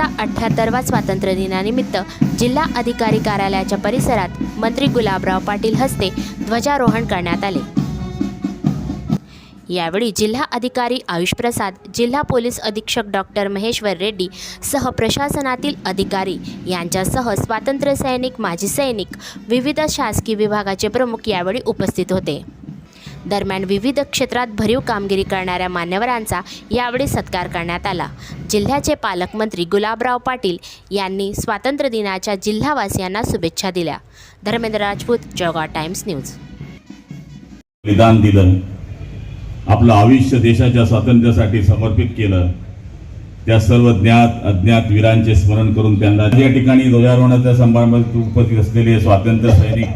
भारताचा अठ्ठ्याहत्तरवा स्वातंत्र्य दिनानिमित्त जिल्हा अधिकारी कार्यालयाच्या परिसरात मंत्री गुलाबराव पाटील हस्ते ध्वजारोहण करण्यात आले. यावेळी जिल्हा अधिकारी आयुष प्रसाद जिल्हा पोलीस अधीक्षक डॉक्टर महेश्वर रेड्डी सह प्रशासनातील अधिकारी यांच्यासह स्वातंत्र्य सैनिक माजी सैनिक विविध शासकीय विभागाचे प्रमुख यावेळी उपस्थित होते. दरम्यान विविध क्षेत्रात भरीव कामगिरी करणाऱ्या मान्यवरांचा यावेळी सत्कार करण्यात आला. जिल्ह्याचे पालकमंत्री गुलाबराव पाटील यांनी स्वातंत्र्य दिनाच्या जिल्हावासियांना शुभेच्छा दिल्या. Dharmendra Rajput Jalgaon Times News. बलिदान दिलं. आपलं आयुष्य देशाच्या स्वातंत्र्यासाठी समर्पित केलं. त्या सर्व ज्ञात अज्ञात वीरांचे स्मरण करून त्यांना या ठिकाणी ध्वजारोहणाच्या समारंभात उपस्थित असलेले स्वातंत्र्य सैनिक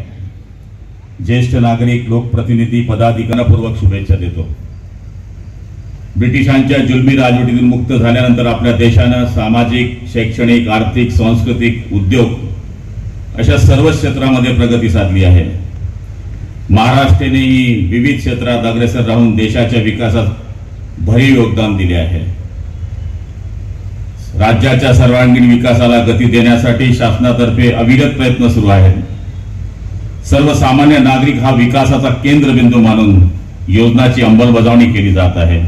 ज्येष्ठ नागरिक लोकप्रतिनिधी पदाधिकाऱ्यांपूर्वक शुभेच्छा देतो. ब्रिटिशांच्या जुलमी राजवटीतून मुक्त झाल्यानंतर आपल्या देशानं सामाजिक शैक्षणिक आर्थिक सांस्कृतिक उद्योग अशा सर्व क्षेत्रामध्ये प्रगती साधली आहे. महाराष्ट्रानेही विविध क्षेत्रात अग्रेसर राहून देशाच्या विकासात भरीव योगदान दिले आहे. राज्याच्या सर्वांगीण विकासाला गती देण्यासाठी शासनातर्फे अविरत प्रयत्न सुरू आहेत. सर्वसामान्य नागरिक हा विकासाचा केंद्रबिंदू मानून योजनाची अंमलबजावणी केली जात आहे.